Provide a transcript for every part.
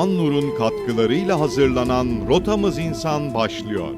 Doğan Nur'un katkılarıyla hazırlanan Rotamız İnsan başlıyor.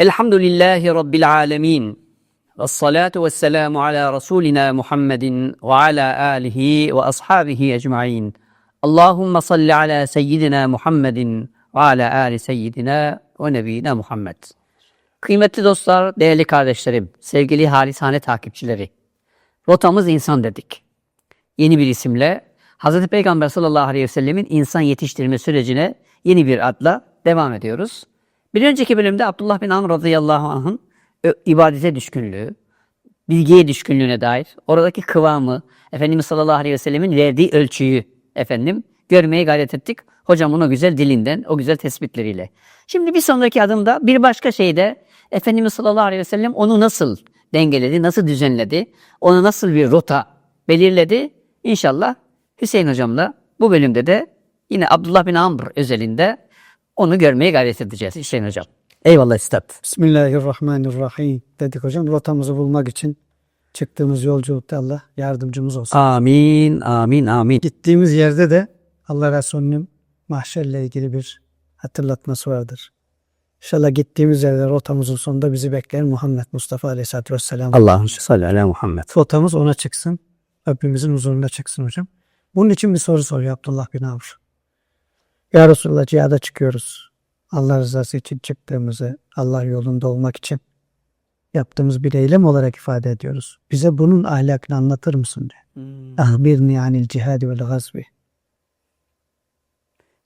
Elhamdülillahi Rabbil Alemin. Ve salatu ve selamu ala Resulina Muhammedin ve ala alihi ve ashabihi ecma'in. Allahümme salli ala seyyidina Muhammedin ve ala ali seyyidina ve nebiyina Muhammed. Kıymetli dostlar, değerli kardeşlerim, sevgili halisane takipçileri, rotamız insan dedik. Yeni bir isimle Hz. Peygamber sallallahu aleyhi ve sellemin insan yetiştirme sürecine yeni bir adla devam ediyoruz. Bir önceki bölümde Abdullah bin Amr radıyallahu anh'ın ö- ibadete düşkünlüğü, bilgiye düşkünlüğüne dair oradaki kıvamı, Efendimiz sallallahu aleyhi ve sellemin verdiği ölçüyü efendim görmeye gayret ettik. Hocamın o güzel dilinden, o güzel tespitleriyle. Şimdi bir sonraki adımda bir başka şeyde Efendimiz sallallahu aleyhi ve sellem onu nasıl dengeledi, nasıl düzenledi, onu nasıl bir rota belirledi. İnşallah Hüseyin hocamla bu bölümde de yine Abdullah bin Amr özelinde onu görmeye gayret edeceğiz Hüseyin hocam. Eyvallah üstad. Bismillahirrahmanirrahim dedik hocam. Rotamızı bulmak için çıktığımız yolculukta Allah yardımcımız olsun. Amin, amin, amin. Gittiğimiz yerde de Allah Resulü'nün mahşerle ilgili bir hatırlatması vardır. İnşallah gittiğimiz yerde rotamızın sonunda bizi bekleyen Muhammed Mustafa Aleyhisselatü Vesselam. Allah'ın salli ala Muhammed. Rotamız ona çıksın. Hepimizin huzurunda çıksın hocam. Bunun için bir soru soruyor Abdullah bin Avr. Ya Resulallah cihada çıkıyoruz. Allah rızası için çıktığımızı, Allah yolunda olmak için yaptığımız bir eylem olarak ifade ediyoruz. Bize bunun ahlakını anlatır mısın diyor. Ahbirni anil cihadi vel gazbi.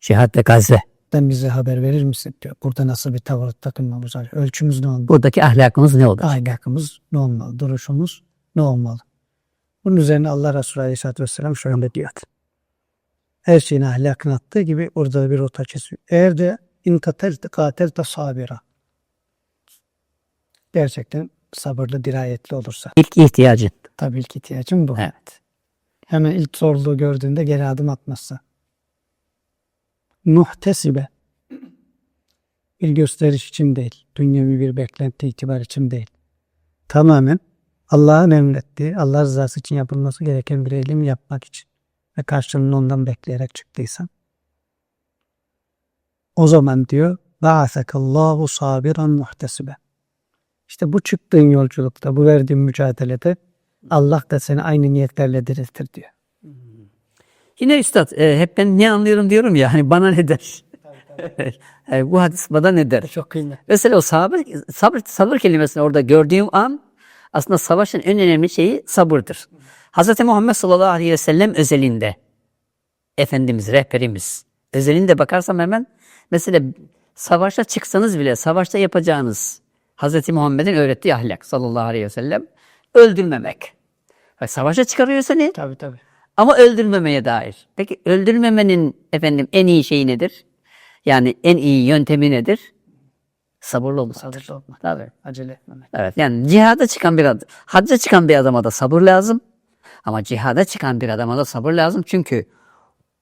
Cihat ve gazve. Den bize haber verir misin diyor. Burada nasıl bir tavır takınmamız var. Ölçümüz ne olmalı? Buradaki ahlakımız ne olur? Ahlakımız ne olmalı? Duruşumuz ne olmalı? Bunun üzerine Allah Resulü Aleyhisselatü Vesselam şöyle diyor. Her şeyin ahlakını attığı gibi orada da bir rota çiziyor. Eğer de intatel katel de sabira. Gerçekten sabırlı, dirayetli olursa. İlk ihtiyacın. Tabii ilk ihtiyacım bu. Evet. Hemen ilk zorluğu gördüğünde geri adım atmazsa. Muhtesibe. Bir gösteriş için değil. Dünyevi bir beklenti itibar için değil. Tamamen Allah'ın emrettiği, Allah rızası için yapılması gereken bir eylem yapmak için ve karşılığını ondan bekleyerek çıktıysan o zaman diyor Ba'asekallahu sabiran muhtesibe. İşte bu çıktığın yolculukta, bu verdiğin mücadelede Allah da seni aynı niyetlerle diriltir diyor. Yine üstad e, hep ben ne anlıyorum diyorum ya hani bana ne der? E, bu hadis bana ne der? Çok kıymetli. Mesela o sabır, sabır, sabır kelimesini orada gördüğüm an aslında savaşın en önemli şeyi sabırdır. Hz. Muhammed sallallahu aleyhi ve sellem özelinde Efendimiz, rehberimiz özelinde bakarsam hemen mesela savaşa çıksanız bile savaşta yapacağınız Hz. Muhammed'in öğrettiği ahlak sallallahu aleyhi ve sellem öldürmemek. Savaşa çıkarıyor seni Tabii tabii. ama öldürmemeye dair. Peki öldürmemenin efendim en iyi şeyi nedir? Yani en iyi yöntemi nedir? Sabırlı olmaktır. Sabırlı olmak. Tabii. Acele etmemek. Evet yani cihada çıkan bir adam, hacca çıkan bir adama da sabır lazım. Ama cihada çıkan bir adama da sabır lazım. Çünkü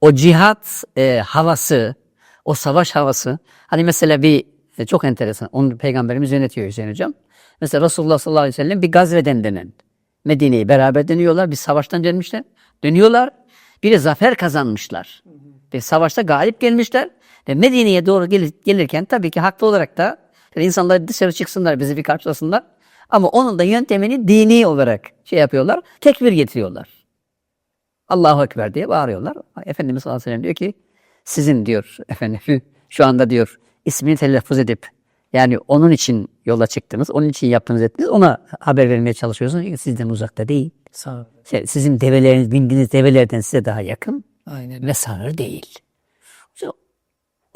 o cihat e, havası, o savaş havası, hani mesela bir e, çok enteresan, onu peygamberimiz yönetiyor Hüseyin Hocam. Mesela Resulullah sallallahu aleyhi ve sellem bir gazveden denen Medine'yi beraber dönüyorlar. Bir savaştan dönmüşler. Dönüyorlar. Bir de zafer kazanmışlar. Ve savaşta galip gelmişler. Ve Medine'ye doğru gel- gelirken tabii ki haklı olarak da yani insanlar dışarı çıksınlar bizi bir karşılasınlar. Ama onun da yöntemini dini olarak şey yapıyorlar. Tekbir getiriyorlar. Allahu Ekber diye bağırıyorlar. Efendimiz sallallahu aleyhi ve sellem diyor ki sizin diyor efendim şu anda diyor ismini telaffuz edip yani onun için yola çıktınız, onun için yaptınız ettiniz, ona haber vermeye çalışıyorsunuz. Çünkü sizden uzakta değil. Sağ ol. Şey, Sizin develeriniz, bindiğiniz develerden size daha yakın Aynen. ve sağır değil.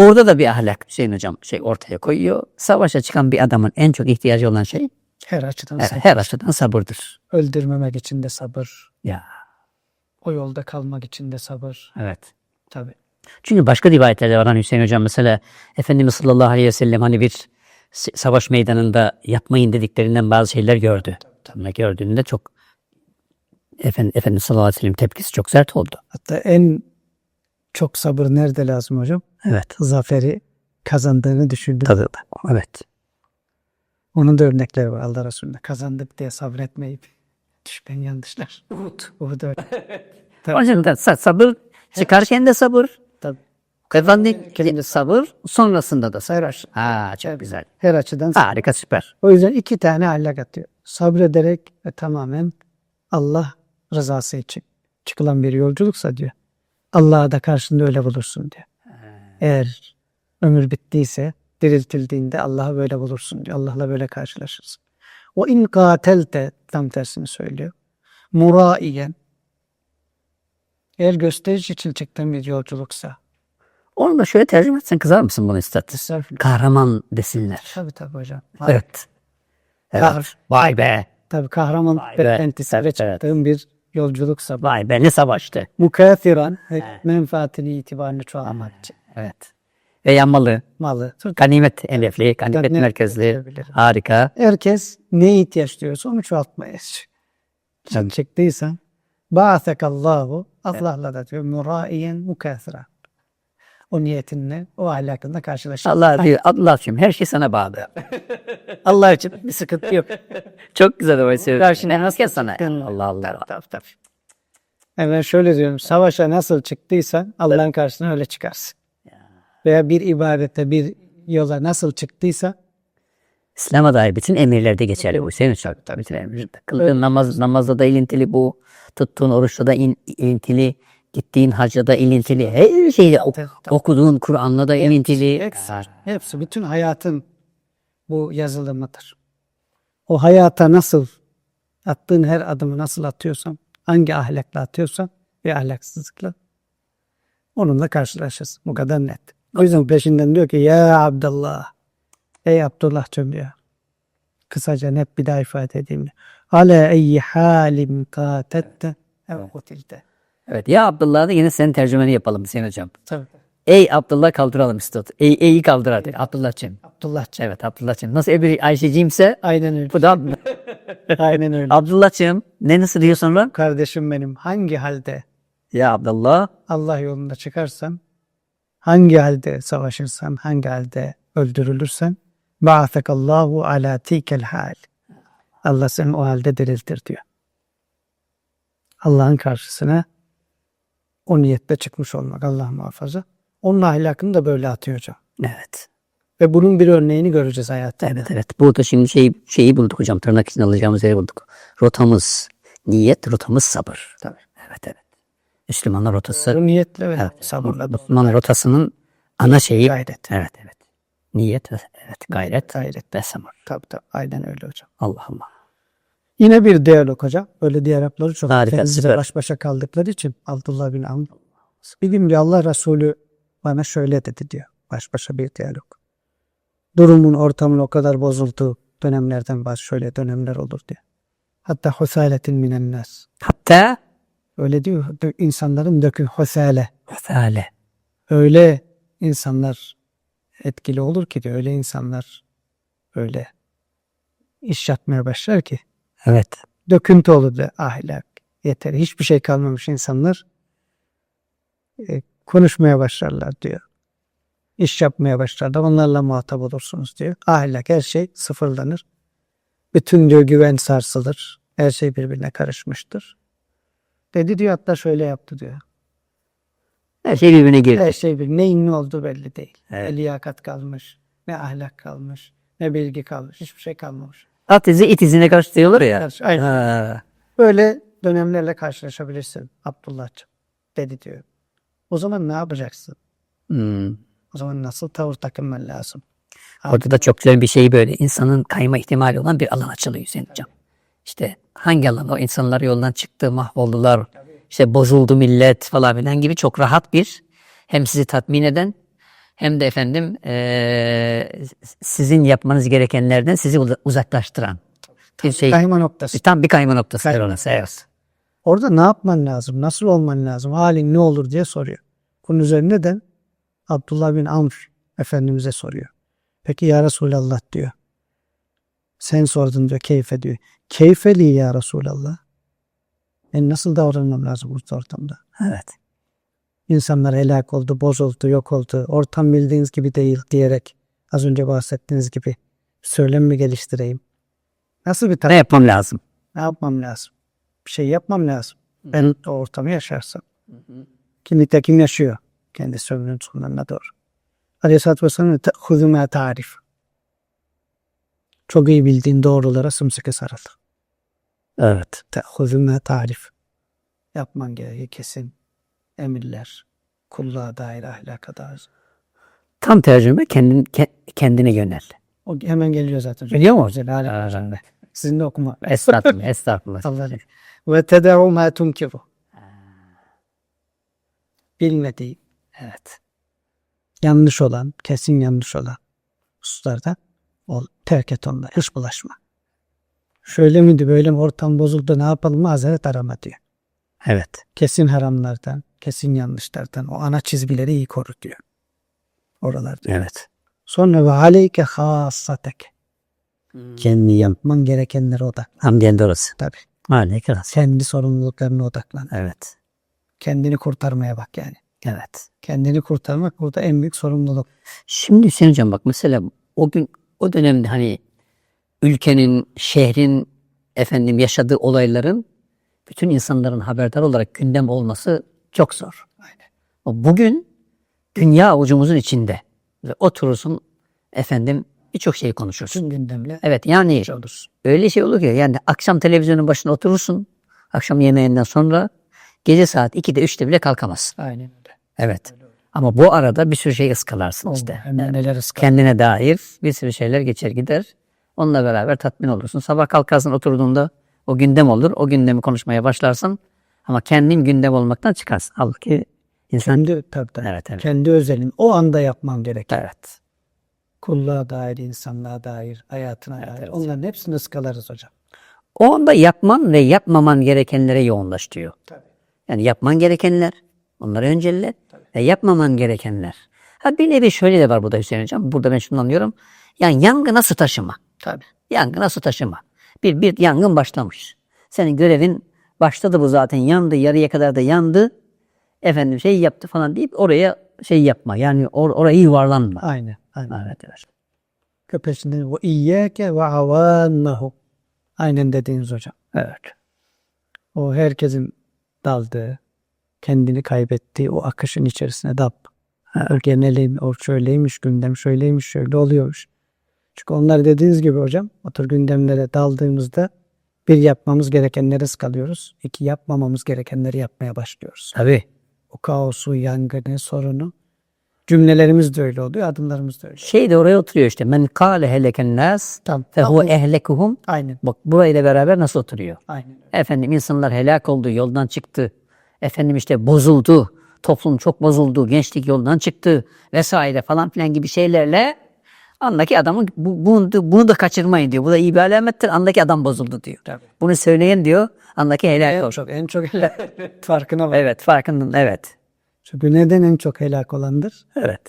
Orada da bir ahlak Hüseyin Hocam şey ortaya koyuyor. Savaşa çıkan bir adamın en çok ihtiyacı olan şey Her açıdan her, sabır. her açıdan sabırdır. Öldürmemek için de sabır. Ya O yolda kalmak için de sabır. evet. Tabii. Çünkü başka rivayetlerde var hani Hüseyin Hocam mesela Efendimiz sallallahu aleyhi ve sellem hani bir savaş meydanında yapmayın dediklerinden bazı şeyler gördü. Tabii. Gördüğünde çok Efendi, Efendimiz sallallahu aleyhi ve sellem tepkisi çok sert oldu. Hatta en çok sabır nerede lazım hocam? Evet. Zaferi kazandığını düşündüm. Tabii. Evet. Onun da örnekleri var Allah Resulü'nde. Kazandık diye sabretmeyip Düşmeyen yanlışlar. Uhud. Uhud öyle. Onun için de sa- sabır, çıkarken de sabır, Tabii. kazanırken de sabır, sonrasında da sabır. Her, aç- Ha çok güzel. her açıdan Harika süper. O yüzden iki tane ahlak atıyor. Sabrederek ve tamamen Allah rızası için çıkılan bir yolculuksa diyor. Allah'a da karşında öyle bulursun diyor. Eğer ömür bittiyse diriltildiğinde Allah'ı böyle bulursun diyor. Allah'la böyle karşılaşırsın. O in katelte tam tersini söylüyor. Muraiyen eğer gösteriş için çıktığın bir yolculuksa Onu da şöyle tercüme etsen kızar mısın bunu üstad? Kahraman desinler. Tabii tabii hocam. Evet. Evet. Kahraman. Vay be. Tabii kahraman Vay be. beklentisiyle Evet, evet. çıktığın bir yolculuksa Vay be ne savaştı. mukathiran menfaatini itibarını çoğaltmak için. Evet. Ve yanmalı. Malı. Ganimet hedefli, ganimet Ganimet merkezli. Harika. Herkes neye ihtiyaç duyuyorsa onu çoğaltmaya. Sen çıktıysan Ba'athekallahu Allah'la da diyor muraiyen mukathira. O niyetinle, o ahlakınla karşılaşır. Allah diyor, Allah'cığım her şey sana bağlı. Allah için bir sıkıntı yok. Çok güzel o mesele. Karşına nasıl sana? Allah Allah. Tabii tabii. Ben şöyle diyorum, savaşa nasıl çıktıysan Allah'ın karşısına öyle çıkarsın. Veya bir ibadete, bir yola nasıl çıktıysa İslam'a dair bütün emirlerde geçerli bu. Senin çok bütün emirlerde. Kıldığın namaz, namazda da ilintili bu. Tuttuğun oruçta da in- ilintili. Gittiğin hacda da ilintili. Her şeyi ok- okuduğun Kur'an'la da ilintili. hepsi, hepsi bütün hayatın bu yazılımıdır. O hayata nasıl attığın her adımı nasıl atıyorsan, hangi ahlakla atıyorsan bir ahlaksızlıkla onunla karşılaşırsın. Bu kadar net. O yüzden peşinden diyor ki ya Abdullah ey Abdullah'cığım diyor. Kısaca net bir daha ifade edeyim. Ale eyyi halim katette ev kutilte. Evet ya Abdullah da yine senin tercümeni yapalım Hüseyin Hocam. Tabii. Ey Abdullah kaldıralım üstad. Ey, ey'i kaldır hadi. Abdullah'cığım. Abdullah'cığım. Evet Abdullah'cığım. Nasıl öbür Ayşe'cimse Aynen öyle. bu da Aynen öyle. Abdullah'cığım. Ne nasıl diyor sonra? Kardeşim benim hangi halde Ya Abdullah. Allah yolunda çıkarsan, hangi halde savaşırsan, hangi halde öldürülürsen, ba'athekallahu ala tikel hal. Allah seni o halde diriltir diyor. Allah'ın karşısına o niyette çıkmış olmak Allah muhafaza. Onun ahlakını da böyle atıyor hocam. Evet. Ve bunun bir örneğini göreceğiz hayatta. Evet evet. Burada şimdi şey, şeyi bulduk hocam. Tırnak içinde alacağımız yeri bulduk. Rotamız niyet, rotamız sabır. Tabii. Evet evet. Müslümanlar rotası. Niyetle ve Evet. sabırla Müslüman rotasının ana şeyi. Gayret. Evet evet. Niyet, ve- evet gayret, Gayret. ve sabır. Tabii tabii. Aynen öyle hocam. Allah Allah. Yine bir diyalog hocam. Öyle diğer Arapları çok Harika, baş başa kaldıkları için Abdullah bin Amr. Bir gün diyor Allah Resulü bana şöyle dedi diyor. Baş başa bir diyalog. Durumun ortamın o kadar bozulduğu dönemlerden bazı şöyle dönemler olur diyor. Hatta husaletin minen nas. Hatta Öyle diyor. insanların dökün husale. Mesale. Öyle insanlar etkili olur ki diyor. Öyle insanlar öyle iş yapmaya başlar ki Evet. döküntü olur da ahlak yeter. Hiçbir şey kalmamış insanlar e, konuşmaya başlarlar diyor. İş yapmaya başlarlar. Onlarla muhatap olursunuz diyor. Ahlak her şey sıfırlanır. Bütün diyor güven sarsılır. Her şey birbirine karışmıştır. Dedi diyor hatta şöyle yaptı diyor. Her şey birbirine girdi. Her şey bir neyin ne olduğu belli değil. Evet. Ne liyakat kalmış, ne ahlak kalmış, ne bilgi kalmış. Hiçbir şey kalmamış. At izi it izine karşı diyorlar ya. Karşı- aynen. Ha. Böyle dönemlerle karşılaşabilirsin Abdullah'cığım dedi diyor. O zaman ne yapacaksın? Hmm. O zaman nasıl tavır takınman lazım? Orada da çok güzel bir şey böyle insanın kayma ihtimali olan bir alan açılıyor Hüseyin Hocam. İşte hangi alan o insanlar yoldan çıktı, mahvoldular, işte bozuldu millet falan filan gibi çok rahat bir hem sizi tatmin eden hem de efendim eee, sizin yapmanız gerekenlerden sizi uza- uzaklaştıran bir şey. Kayma noktası. Tam bir kayma noktası. Kayma orası, Evet. Orada ne yapman lazım? Nasıl olman lazım? Halin ne olur diye soruyor. Bunun üzerine de Abdullah bin Amr Efendimiz'e soruyor. Peki ya Resulallah diyor. Sen sordun diyor keyfe diyor. Keyfeli ya Resulallah. Ben nasıl davranmam lazım bu ortamda? Evet. İnsanlar helak oldu, bozuldu, yok oldu. Ortam bildiğiniz gibi değil diyerek az önce bahsettiğiniz gibi söylem mi geliştireyim? Nasıl bir Ne taraf? yapmam lazım? Ne yapmam lazım? Bir şey yapmam lazım. Ben o ortamı yaşarsam. Ki nitekim yaşıyor. Kendi sözünün sonlarına doğru. Aleyhisselatü Vesselam te'huzu ma tarif. Çok iyi bildiğin doğrulara sımsıkı sarıl. Evet. Te'huzu ma tarif. Yapman gerekiyor kesin. Emirler. Kulluğa dair ahlaka dair. Tam tercüme kendin, ke- kendine yönel. O hemen geliyor zaten. Geliyor mu? Güzel hala. Aa, Sizin de okuma. Estağfurullah, estağfurullah. Allah'ım. Ve tedavu ma tunkiru. Bilmediği, Evet. yanlış olan, kesin yanlış olan hususlarda ol, terk et onları. Hiç bulaşma. Şöyle miydi böyle mi ortam bozuldu ne yapalım mazeret arama diyor. Evet. Kesin haramlardan, kesin yanlışlardan o ana çizgileri iyi koru diyor. Oralarda. Evet. Sonra ve aleyke hassatek. Kendini yan. Yapman gerekenlere odaklan. Hamdiyen doğrusu. Tabii. Harika. Kendi sorumluluklarına odaklan. Evet. Kendini kurtarmaya bak yani. Evet. Kendini kurtarmak burada en büyük sorumluluk. Şimdi Hüseyin Hocam bak mesela o gün o dönemde hani ülkenin, şehrin efendim yaşadığı olayların bütün insanların haberdar olarak gündem olması çok zor. Aynen. Bugün dünya avucumuzun içinde ve oturursun efendim birçok şeyi konuşursun. Tüm gündemle Evet yani olur. öyle şey olur ki yani akşam televizyonun başına oturursun akşam yemeğinden sonra gece saat 2'de 3'te bile kalkamazsın. Aynen öyle. Evet. Ama bu arada bir sürü şey ıskalarsın Oldu. işte. Hem de neler ıskar. Kendine dair bir sürü şeyler geçer gider. Onunla beraber tatmin olursun. Sabah kalkarsın oturduğunda o gündem olur. O gündemi konuşmaya başlarsın. Ama kendin gündem olmaktan çıkarsın. Halbuki insan... Kendi, tabii, tabii. Evet, evet. Kendi özelin o anda yapman gerek. Evet. Kulluğa dair, insanlığa dair, hayatına dair. evet. Onların hepsini ıskalarız hocam. O anda yapman ve yapmaman gerekenlere yoğunlaş diyor. Tabii. Yani yapman gerekenler, onları öncelle ve yapmaman gerekenler. Ha bir nevi şöyle de var burada Hüseyin Hocam. Burada ben şunu anlıyorum. Yani yangına su taşıma. Tabii. Yangına su taşıma. Bir, bir yangın başlamış. Senin görevin başladı bu zaten yandı yarıya kadar da yandı. Efendim şey yaptı falan deyip oraya şey yapma. Yani or, orayı yuvarlanma. Aynen. Aynen. Evet, evet. Köpeşinden ve iyyâke ve avânnehu. Aynen dediğiniz hocam. Evet. O herkesin daldığı, kendini kaybettiği o akışın içerisine dal. Ha, genelin o şöyleymiş, gündem şöyleymiş, şöyle oluyormuş. Çünkü onlar dediğiniz gibi hocam, o tür gündemlere daldığımızda bir yapmamız gerekenleri ıskalıyoruz. iki yapmamamız gerekenleri yapmaya başlıyoruz. Tabii. O kaosu, yangını, sorunu. Cümlelerimiz de öyle oluyor, adımlarımız da öyle. Şey de oraya oturuyor işte. Men kâle heleken nas Tam, fe tam huve bu- ehlekuhum. Aynen, Bak burayla beraber nasıl oturuyor? aynen. Efendim insanlar helak oldu, yoldan çıktı. Efendim işte bozuldu. Toplum çok bozuldu. Gençlik yoldan çıktı vesaire falan filan gibi şeylerle andaki adamın bu, bunu, bunu da kaçırmayın diyor. Bu da iyi bir alamettir. Andaki adam bozuldu diyor. Tabii. Bunu söyleyen diyor. Andaki helak En çok, en çok helak farkına bak. Evet farkındın. Evet. Çünkü neden en çok helak olandır? Evet.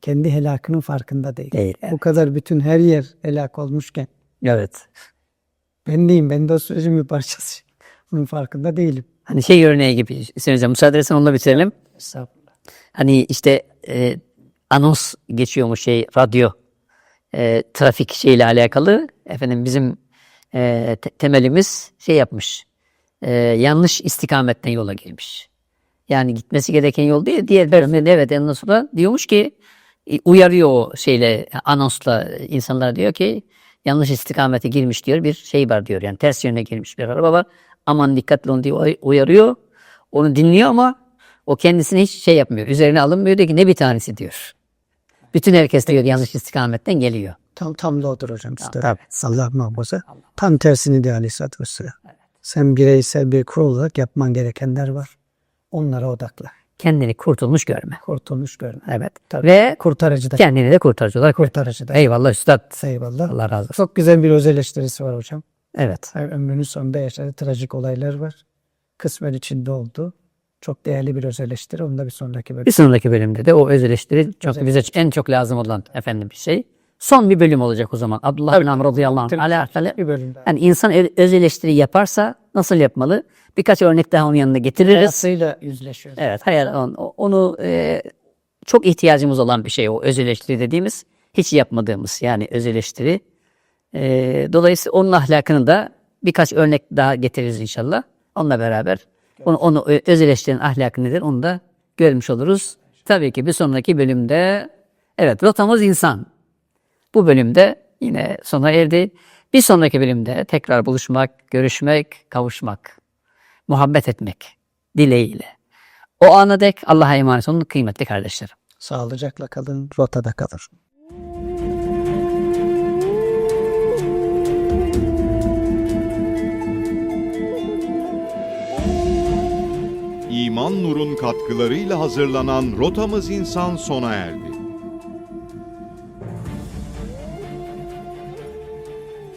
Kendi helakının farkında değil. Değil, Bu kadar bütün her yer helak olmuşken Evet. ben neyim? Ben de o sürecin bir parçası. Bunun farkında değilim. Hani şey örneği gibi. Hüseyin Hocam müsaade edersen onunla bitirelim. Estağfurullah. Hani işte e, anons geçiyormuş şey radyo e, trafik şeyle alakalı. Efendim bizim e, te- temelimiz şey yapmış. e, yanlış istikametten yola girmiş. Yani gitmesi gereken yol değil. Diğer bölümde evet ondan sonra diyormuş ki e, uyarıyor o şeyle anonsla insanlara diyor ki yanlış istikamete girmiş diyor bir şey var diyor. Yani ters yöne girmiş bir araba var. Aman dikkatli olun diye uy- uyarıyor. Onu dinliyor ama o kendisine hiç şey yapmıyor. Üzerine alınmıyor diyor ki ne bir tanesi diyor. Bütün herkes diyor yanlış istikametten geliyor. Tam tam da odur hocam işte. tabii. Allah muhafaza. Tam tersini diyor Aleyhisselatü Vesselam. Sen bireysel bir kurul olarak yapman gerekenler var. Onlara odakla. Kendini kurtulmuş görme. Kurtulmuş görme. Evet. Tabii. Ve Kurtarıcı da. kendini de kurtarıcı olarak Kurtarıcı da. Eyvallah üstad. Eyvallah. Allah razı olsun. Çok güzel bir öz eleştirisi var hocam. Evet. Her ömrünün sonunda yaşadığı trajik olaylar var. Kısmen içinde oldu. Çok değerli bir öz eleştiri. Onu da bir sonraki bölüm. Bir sonraki bölümde de o öz eleştiri çok bize en çok lazım olan efendim bir şey. Son bir bölüm olacak o zaman. Abdullah bin Amr radıyallahu anh. Bir bölüm daha. Yani insan ö- öz eleştiri yaparsa nasıl yapmalı? Birkaç örnek daha onun yanında getiririz. Hayatıyla yüzleşiyoruz. Evet, hayal, on- onu e, çok ihtiyacımız olan bir şey o öz eleştiri dediğimiz. Hiç yapmadığımız yani öz eleştiri. E, dolayısıyla onun ahlakını da birkaç örnek daha getiririz inşallah. Onunla beraber onu, onu öz eleştiren ahlak nedir onu da görmüş oluruz. Tabii ki bir sonraki bölümde evet rotamız insan. Bu bölümde yine sona erdi. Bir sonraki bölümde tekrar buluşmak, görüşmek, kavuşmak, muhabbet etmek dileğiyle. O ana dek Allah'a emanet olun kıymetli kardeşlerim. Sağlıcakla kalın, rotada kalın. İman Nur'un katkılarıyla hazırlanan Rotamız İnsan sona erdi.